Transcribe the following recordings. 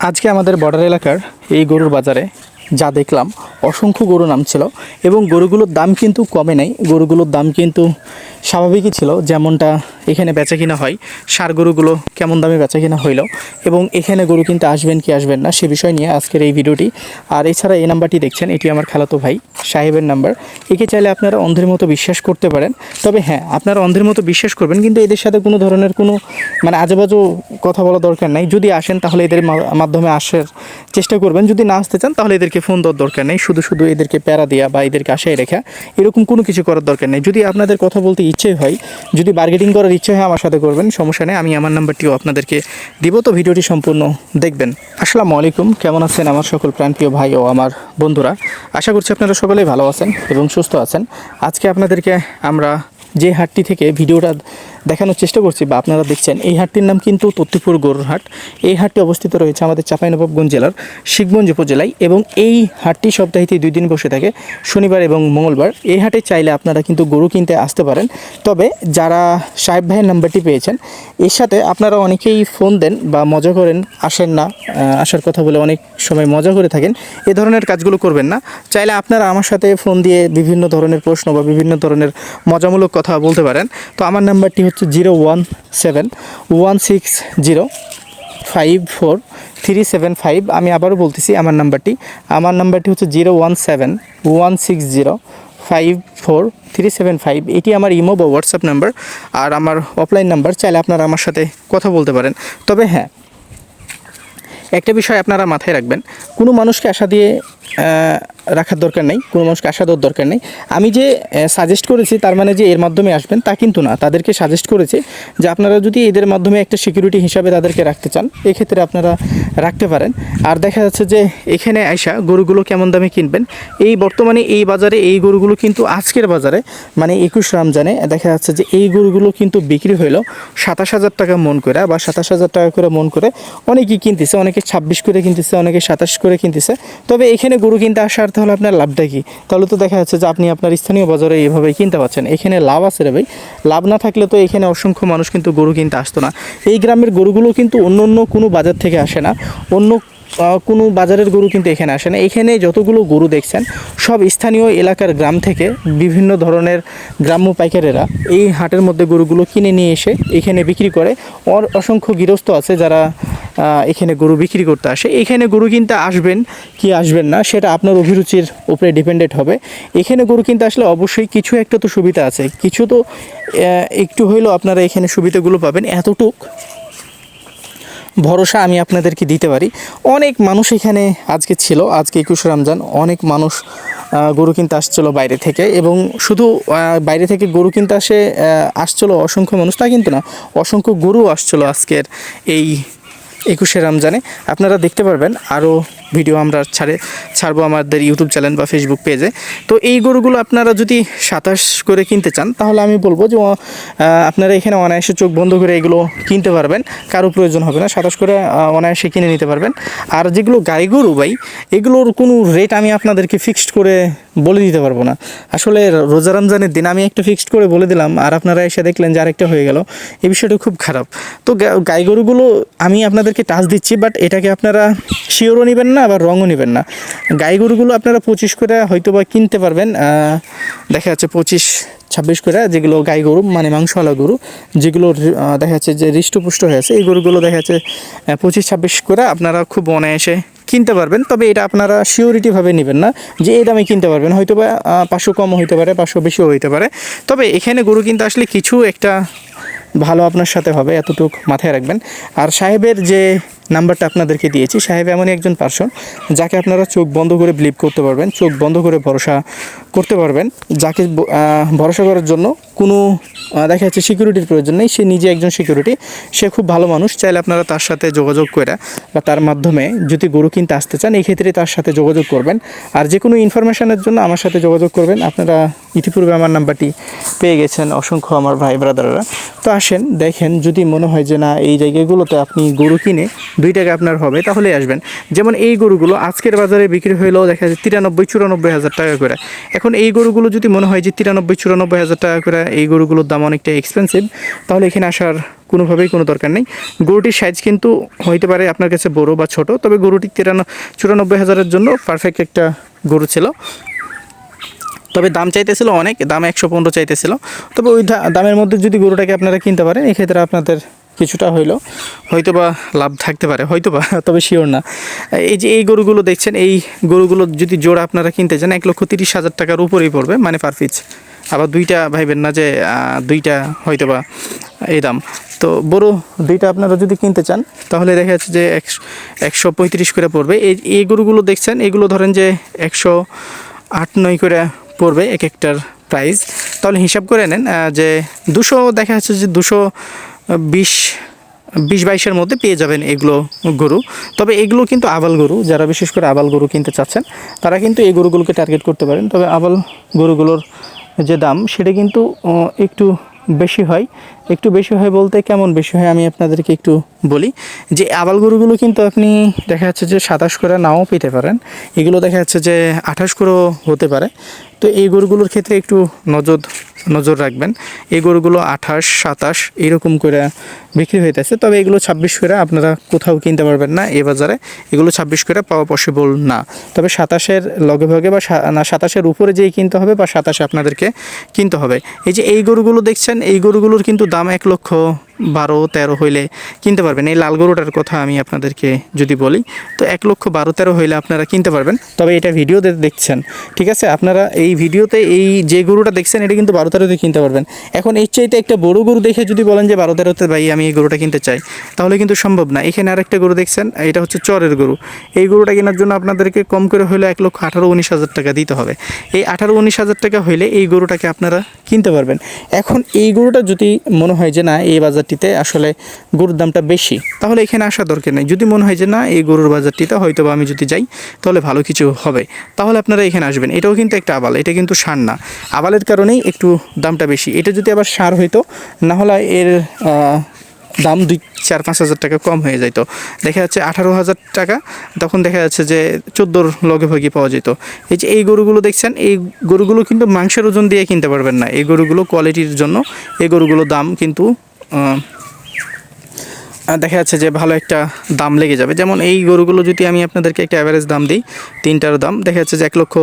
আজকে আমাদের বর্ডার এলাকার এই গরুর বাজারে যা দেখলাম, অসংখ্য গরু নামছিল এবং গরুগুলোর দাম কিন্তু কমে নাই। গরুগুলোর দাম কিন্তু স্বাভাবিকই ছিল, যেমনটা এখানে বেচা কিনা হয়। সার গরুগুলো কেমন দামে বেচা কিনা হইল এবং এখানে গরু কিন্তু আসবেন কি আসবেন না, সে বিষয় নিয়ে আজকের এই ভিডিওটি। আর এছাড়া এই নাম্বারটি দেখছেন, এটি আমার খালাতো ভাই, সাহেবের নাম্বার। একে চাইলে আপনারা অন্ধের মতো বিশ্বাস করতে পারেন। তবে হ্যাঁ আপনারা অন্ধের মতো বিশ্বাস করবেন, কিন্তু এদের সাথে কোনো ধরনের কোনো মানে আজেবাজু কথা বলা দরকার নাই। যদি আসেন তাহলে এদের মাধ্যমে আসার চেষ্টা করবেন। যদি না আসতে চান তাহলে এদেরকে ফোন দেওয়ার দরকার নেই, শুধু শুধু এদেরকে প্যারা দেওয়া বা এদেরকে আশায় রেখা, এরকম কোনো কিছু করার দরকার নেই। যদি আপনাদের কথা বলতে ইচ্ছে হয়, যদি বার্গেটিং করার ইচ্ছে হয় আমার সাথে করবেন, সমস্যা নেই, আমি আমার নাম্বারটিও আপনাদেরকে দিব। তো ভিডিওটি সম্পূর্ণ দেখবেন। আসসালামু আলাইকুম, কেমন আছেন আমার সকল প্রাণপ্রিয় ভাই ও আমার বন্ধুরা? আশা করছি আপনারা সকলেই ভালো আছেন এবং সুস্থ আছেন। আজকে আপনাদেরকে আমরা যে হাটটি থেকে ভিডিওটা দেখানোর চেষ্টা করছি বা আপনারা দেখছেন। এই হাটটির নাম কিন্তু তত্ত্বপুর গরুর হাট। এই হাটটি অবস্থিত রয়েছে আমাদের চাঁপাইনবাবগঞ্জ জেলার শিখগঞ্জ উপজেলায় এবং এই হাটটি সপ্তাহে দুই দিন বসে থাকে, শনিবার এবং মঙ্গলবার। এই হাটে চাইলে আপনারা কিন্তু গরু কিনতে আসতে পারেন। তবে যারা সাহেব ভাইয়ের নাম্বারটি পেয়েছেন, এর সাথে আপনারা অনেকেই ফোন দেন বা মজা করেন, আসেন না আসার কথা বলে অনেক সময় মজা করে থাকেন। এ ধরনের কাজগুলো করবেন না। চাইলে আপনারা আমার সাথে ফোন দিয়ে বিভিন্ন ধরনের প্রশ্ন বা বিভিন্ন ধরনের মজামূলক কথা বলতে পারেন। তো আমার নাম্বারটি হচ্ছে zero one seven, one six zero, five four, three seven five. আমি আবারও বলতেছি আমার নাম্বারটি। আমার নাম্বারটি হচ্ছে zero one seven, one six zero, five four, three seven five. এটি আমার ইমো বা হোয়াটসঅ্যাপ নাম্বার। আর আমার অফলাইন নাম্বার, চাইলে আপনারা আমার সাথে কথা বলতে পারেন। তবে হ্যাঁ একটা বিষয় আপনারা মাথায় রাখবেন। কোনো মানুষকে আশা দিয়ে রাখার দরকার নেই, কোনো মানুষকে আশা দেওয়ার দরকার নেই। আমি যে সাজেস্ট করেছি তার মানে যে এর মাধ্যমে আসবেন, তা কিন্তু না। তাদেরকে সাজেস্ট করেছি যে আপনারা যদি এদের মাধ্যমে একটা সিকিউরিটি হিসাবে তাদেরকে রাখতে চান, এক্ষেত্রে আপনারা রাখতে পারেন। আর দেখা যাচ্ছে যে এখানে আইসা গরুগুলো কেমন দামে কিনবেন? এই বর্তমানে এই বাজারে এই গরুগুলো কিন্তু আজকের বাজারে মানে একুশ রমজানে দেখা যাচ্ছে যে এই গরুগুলো কিন্তু বিক্রি হইল সাতাশ হাজার টাকা মন করে বা সাতাশ হাজার টাকা করে মন করে। অনেকেই কিনতেছে, অনেকে ছাব্বিশ করে কিনতেছে, অনেকে সাতাশ করে কিনতেছে। তবে এখানে গরু কিনতে আসার তাহলে আপনার লাভটা কি? তাহলে তো দেখা যাচ্ছে যে আপনি আপনার স্থানীয় বাজারে এইভাবেই কিনতে পাচ্ছেন। এখানে লাভ আছে রে ভাই। লাভ না থাকলে তো এখানে অসংখ্য মানুষ কিন্তু গরু কিনতে আসতো না। এই গ্রামের গরুগুলো কিন্তু অন্য অন্য কোনো বাজার থেকে আসে না। অন্য কোনো বাজারের গরু কিন্তু এখানে আসে না। এখানে যতগুলো গরু দেখছেন, সব স্থানীয় এলাকার গ্রাম থেকে বিভিন্ন ধরনের গ্রাম্য পাইকারেরা এই হাটের মধ্যে গরুগুলো কিনে নিয়ে এসে এখানে বিক্রি করে। অসংখ্য গৃহস্থ আছে যারা এখানে গরু বিক্রি করতে আসে। এখানে গরু কিনতে আসবেন, কি আসবেন না, সেটা আপনার অভিরুচির উপরে ডিপেন্ডেন্ট হবে। এখানে গরু কিনতে আসলে অবশ্যই কিছু একটা তো সুবিধা আছে। কিছু তো একটু হইলেও আপনারা এখানে সুবিধাগুলো পাবেন। এতটুক ভরসা আমি আপনাদেরকে দিতে পারি। অনেক মানুষ এখানে আজকে ছিল, আজকে একুশে রমজান। অনেক মানুষ গরু কিনতে আসছিল বাইরে থেকে এবং শুধু বাইরে থেকে গরু কিনতে আসে আসছিল অসংখ্য মানুষ। তা কিন্তু না, অসংখ্য গরু আসছিল আজকের এই একুশে রমজানে। আপনারা দেখতে পারবেন আরও ভিডিও আমরা ছাড়ে, ছাড়বো আমাদের ইউটিউব চ্যানেল বা ফেসবুক পেজে তো এই গরুগুলো আপনারা যদি সাতাশ করে কিনতে চান, তাহলে আমি বলব যে আপনারা এখানে অনায়াসে চোখ বন্ধ করে এগুলো কিনতে পারবেন। কারও প্রয়োজন হবে না, সাতাশ করে অনায়াসে কিনে নিতে পারবেন। আর যেগুলো গাই গরু ভাই, এগুলোর কোনো রেট আমি আপনাদেরকে ফিক্সড করে বলে দিতে পারব না। আসলে রোজা রমজানের দিন আমি একটা ফিক্সড করে বলে দিলাম, আর আপনারা এসে দেখলেন যে আরেকটা হয়ে গেল। এই বিষয়টা খুব খারাপ। তো গাই গরুগুলো আমি আপনাদেরকে টাচ দিচ্ছি বাট এটাকে আপনারা শিওরও নেবেন না আবার রঙও নেবেন না। গাই গরুগুলো আপনারা পঁচিশ করে হয়তো বা কিনতে পারবেন। দেখা যাচ্ছে পঁচিশ, ছাব্বিশ করে যেগুলো গাই গরু মানে মাংসওয়ালা গরু, যেগুলো দেখা যাচ্ছে যে হৃষ্টপুষ্ট হয়েছে এই গরুগুলো দেখা যাচ্ছে পঁচিশ, ছাব্বিশ করে আপনারা খুব অনায়াসে কিনতে পারবেন। তবে এটা আপনারা শিওরিটিভাবে নেবেন না যে এই দামে কিনতে পারবেন। হয়তো বা পাঁচশো কমও হইতে পারে, পাঁচশো বেশিও হইতে পারে। তবে এখানে গরু কিনতে আসলে কিছু একটা ভালো আপনার সাথে হবে, এতটুকু মাথায় রাখবেন। আর সাহেবের যে নাম্বারটা আপনাদেরকে দিয়েছি। সাহেব এমনই একজন পার্সন যাকে আপনারা চোখ বন্ধ করে বিলিভ করতে পারবেন, চোখ বন্ধ করে ভরসা করতে পারবেন। যাকে ভরসা করার জন্য কোনো দেখা যাচ্ছে সিকিউরিটির প্রয়োজন নেই। সে নিজে একজন সিকিউরিটি সে খুব ভালো মানুষ, চাইলে আপনারা তার সাথে যোগাযোগ করে বা তার মাধ্যমে যদি গরু কিনতে আসতে চান, এই ক্ষেত্রে তার সাথে যোগাযোগ করবেন। আর যে কোনো ইনফরমেশনের জন্য আমার সাথে যোগাযোগ করবেন। আপনারা ইতিপূর্বে আমার নাম্বারটি পেয়ে গেছেন, অসংখ্য আমার ভাই ব্রাদাররা। তো আসেন, দেখেন, যদি মনে হয় যে না, এই জায়গাগুলোতে আপনি গরু কিনে দুই টাকা আপনার হবে তাহলে আসবেন। যেমন এই গরুগুলো আজকের বাজারে বিক্রি হইলেও দেখা যায় তিরানব্বই, চুরানব্বই হাজার টাকা করে। এখন এই গরুগুলো যদি মনে হয় যে তিরানব্বই, চুরানব্বই হাজার টাকা করে, এই গরুগুলোর দাম অনেকটা এক্সপেন্সিভ তাহলে এখানে আসার কোনোভাবেই কোনো দরকার নেই। গরুটির সাইজ কিন্তু হইতে পারে আপনার কাছে বড় বা ছোট, তবে গরুটি তিরানো, চুরানব্বই হাজারের জন্য পারফেক্ট একটা গরু ছিল। তবে দাম চাইতেছিল অনেক, দাম একশো পনেরো চাইতেছিল। তবে ওই দামের মধ্যে যদি গরুটাকে আপনারা কিনতে পারেন, এক্ষেত্রে আপনাদের কিছুটা হইল হয়তো বা লাভ থাকতে পারে হয়তো বা তবে শিওর না। এই যে এই গরুগুলো দেখছেন, এই গরুগুলো যদি জোড়া আপনারা কিনতে চান, এক লক্ষ তিরিশ হাজার টাকার উপরেই পড়বে মানে পার পিস আবার দুইটা ভাইবেন না যে দুইটা হয়তো বা এই দাম। তো বড় দুইটা আপনারা যদি কিনতে চান, তাহলে দেখা যাচ্ছে যে একশো পঁয়ত্রিশ করে পড়বে। এই এই গরুগুলো দেখছেন, এগুলো ধরেন যে একশো আট, নয় করে পড়বে এক একটার প্রাইস তাহলে হিসাব করে নেন যে দুশো, দেখা যাচ্ছে যে দুশো বিশ বিশ বাইশের মধ্যে পেয়ে যাবেন এগুলো গরু। তবে এগুলো কিন্তু আবাল গরু, যারা বিশেষ করে আবাল গরু কিনতে চাচ্ছেন, তারা কিন্তু এই গরুগুলোকে টার্গেট করতে পারেন। তবে আবাল গরুগুলোর যে দাম, সেটা কিন্তু একটু বেশি হয়। একটু বেশি হয় বলতে কেমন বেশি হয় আমি আপনাদেরকে একটু বলি। যে আবাল গরুগুলো কিন্তু আপনি দেখা যাচ্ছে যে সাতাশ করে নাও পেতে পারেন। এগুলো দেখা যাচ্ছে যে আঠাশ করেও হতে পারে। তো এই গরুগুলোর ক্ষেত্রে একটু নজর নজর রাখবেন। এই গরুগুলো আঠাশ, সাতাশ এরকম করে বিক্রি হইতেছে। তবে এগুলো ছাব্বিশ করে আপনারা কোথাও কিনতে পারবেন না এ বাজারে। এগুলো ছাব্বিশ করে পাওয়া পসিবল না। তবে সাতাশের লগে ভাগে বা না, সাতাশের উপরে যেই কিনতে হবে বা সাতাশে আপনাদেরকে কিনতে হবে। এই যে এই গরুগুলো দেখছেন, এই গরুগুলোর কিন্তু দাম এক লক্ষ বারো তেরো হইলে কিনতে পারবেন। এই লাল গরুটার কথা আমি আপনাদেরকে যদি বলি, তো এক লক্ষ বারো তেরো হইলে আপনারা কিনতে পারবেন। তবে এটা ভিডিওতে দেখছেন, ঠিক আছে? আপনারা এই ভিডিওতে এই যে গরুটা দেখছেন, এটা কিন্তু বারো তেরোতে কিনতে পারবেন। এখন এর চাইতে একটা বড় গরু দেখে যদি বলেন যে বারো তেরোতে ভাই আমি এই গরুটা কিনতে চাই, তাহলে কিন্তু সম্ভব না। এখানে আরেকটা গরু দেখছেন, এটা হচ্ছে চরের গরু। এই গরুটা কেনার জন্য আপনাদেরকে কম করে হলে এক লক্ষ আঠারো উনিশ হাজার টাকা দিতে হবে। এই আঠারো উনিশ হাজার টাকা হইলে এই গরুটাকে আপনারা কিনতে পারবেন। এখন এই গরুটা যদি মনে হয় যে না, এই বাজারটিতে আসলে গরুর দামটা বেশি। তাহলে এখানে আসা দরকার নেই। যদি মনে হয় যে না, এই গরুর বাজারটিতে হয়তো বা আমি যদি যাই, তাহলে ভালো কিছু হবে। তাহলে আপনারা এখানে আসবেন। এটাও কিন্তু একটা আবাল, এটা কিন্তু সার না। আবালের কারণেই একটু দামটা বেশি। এটা যদি আবার সার হইতো, না হলে এর দাম দুই, চার, পাঁচ হাজার টাকা কম হয়ে যেত দেখা যাচ্ছে আঠারো হাজার টাকা, তখন দেখা যাচ্ছে যে চোদ্দোর লগে ভাগে পাওয়া যেত। এই যে এই গরুগুলো দেখছেন, এই গরুগুলো কিন্তু মাংসের ওজন দিয়ে কিনতে পারবেন না। এই গরুগুলো কোয়ালিটির জন্য, এই গরুগুলোর দাম কিন্তু দেখা যাচ্ছে যে ভালো একটা দাম লেগে যাবে। যেমন এই গরুগুলো যদি আমি আপনাদেরকে একটা অ্যাভারেজ দাম দিই তিনটার দাম, দেখা যাচ্ছে যে এক লক্ষ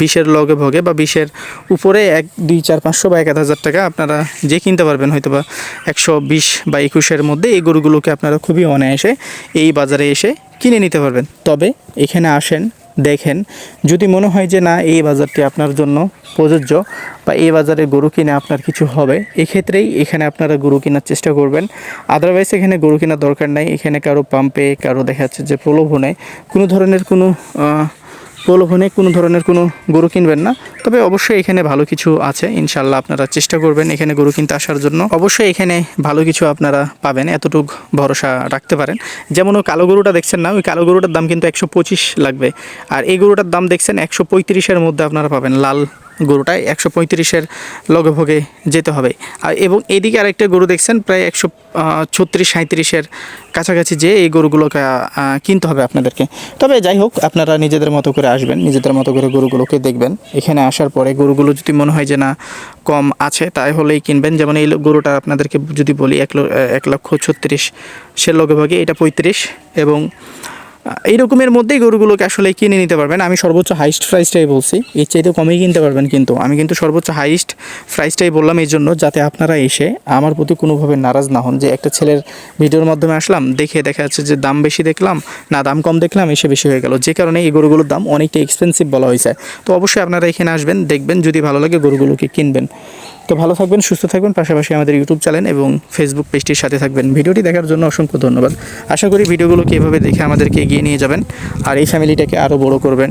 বিশের লগে ভোগে বা বিশের উপরে এক, দুই, চার, পাঁচশো বা এক হাজার টাকা আপনারা যে কিনতে পারবেন হয়তো বা একশো বিশ বা একুশের মধ্যে এই গরুগুলোকে আপনারা খুবই অনায়াসে এই বাজারে এসে কিনে নিতে পারবেন। তবে এখানে আসেন দেখেন, যদি মনে হয় যে না, এই বাজারটি আপনার জন্য প্রযোজ্য বা এই বাজারে গরু কিনে আপনার কিছু হবে, এক্ষেত্রেই এখানে আপনারা গরু কেনার চেষ্টা করবেন। আদারওয়াইজ এখানে গরু কেনার দরকার নাই। এখানে কারও পাম্পে কারও দেখা যাচ্ছে যে প্রলোভনে কোনো ধরনের কোনো প্রলোভনে কোনো ধরনের কোনো গরু কিনবেন না। তবে অবশ্যই এখানে ভালো কিছু আছে। ইনশাল্লাহ আপনারা চেষ্টা করবেন এখানে গরু কিনতে আসার জন্য। অবশ্যই এখানে ভালো কিছু আপনারা পাবেন, এতটুক ভরসা রাখতে পারেন। যেমন ওই কালো গরুটা দেখছেন না, ওই কালো গরুটার দাম কিন্তু একশো পঁচিশ লাগবে। আর এই গরুটার দাম দেখছেন একশো পঁয়ত্রিশের মধ্যে আপনারা পাবেন, লাল গরুটায় একশো পঁয়ত্রিশের লগে ভগে যেতে হবে। আর এবং এদিকে আরেকটা গরু দেখছেন, প্রায় একশো ছত্রিশ সাঁত্রিশের কাছাকাছি যে এই গরুগুলোকে কিনতে হবে আপনাদেরকে। তবে যাই হোক, আপনারা নিজেদের মতো করে আসবেন, নিজেদের মতো করে গরুগুলোকে দেখবেন। এখানে আসার পরে গরুগুলো যদি মনে হয় যে না, কম আছে, তাই হলেই কিনবেন। যেমন এই গরুটা আপনাদেরকে যদি বলি, এক লক্ষ ছত্রিশ সে লগে এটা পঁয়ত্রিশ এবং এই রকমের মধ্যেই গরুগুলোকে আসলে কিনে নিতে পারবেন। আমি সর্বোচ্চ হাইস্ট প্রাইসটাই বলছি। এর চাইতে কমেই কিনতে পারবেন কিন্তু। আমি কিন্তু সর্বোচ্চ হাইস্ট প্রাইসটাই বললাম এই জন্য, যাতে আপনারা এসে আমার প্রতি কোনোভাবে নারাজ না হন। যে একটা ছেলের ভিডিওর মাধ্যমে আসলাম, দেখে দেখা যাচ্ছে যে দাম বেশি দেখলাম, না দাম কম দেখলাম, এসে বেশি হয়ে গেল। যে কারণে এই গরুগুলোর দাম অনেকটা এক্সপেন্সিভ বলা হয়েছে। তো অবশ্যই আপনারা এখানে আসবেন, দেখবেন যদি ভালো লাগে গরুগুলোকে কিনবেন। তো ভালো থাকবেন, সুস্থ থাকবেন, পাশাপাশি আমাদের ইউটিউব চ্যানেল এবং ফেসবুক পেজটির সাথে থাকবেন। ভিডিওটি দেখার জন্য অসংখ্য ধন্যবাদ। আশা করি ভিডিওগুলোকে এভাবে দেখে আমাদেরকে এগিয়ে নিয়ে যাবেন। আর এই ফ্যামিলিটাকে আরও বড় করবেন।